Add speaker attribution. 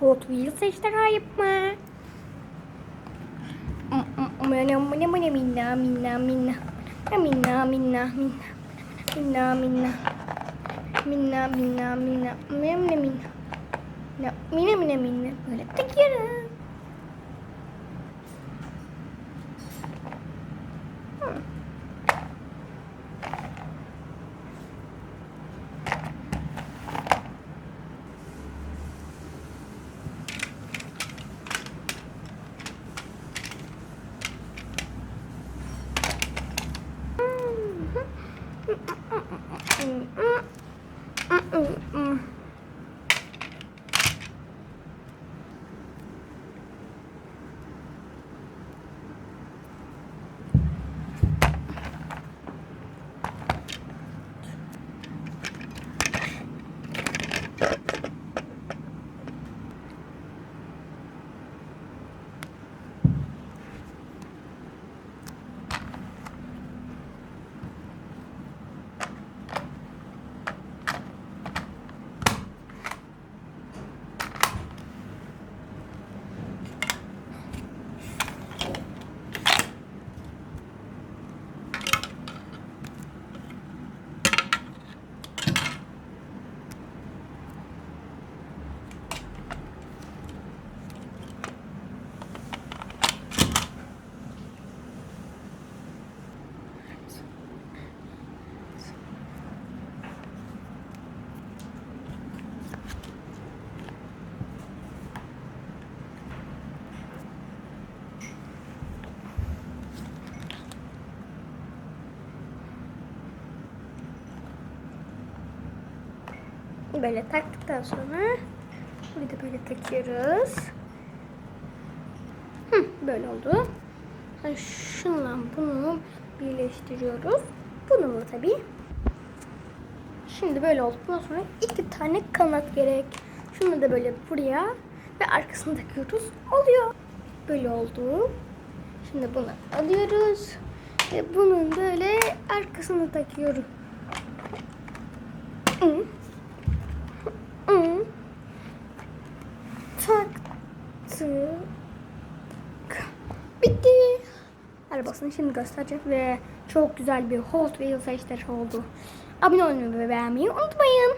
Speaker 1: Hot Wheels ejderha yapma. Minna minna minna minna. Minna minna minna minna minna. Minna minna minna minna minna minna. Minna minna minna minna. Böyle 嗯嗯嗯嗯嗯嗯嗯。Böyle taktıktan sonra burada böyle takıyoruz. Hı, böyle oldu. Şunla bunu birleştiriyoruz. Bunu mu tabii. Şimdi böyle olduktan sonra iki tane kanat gerek. Şunu da böyle buraya ve arkasını takıyoruz. Oluyor. Böyle oldu. Şimdi bunu alıyoruz. Ve bunun böyle arkasını takıyoruz. Taktık. Bitti. Arabasını şimdi gösterecek ve çok güzel bir Hot Wheels ejderha oldu. Abone olmayı ve beğenmeyi unutmayın.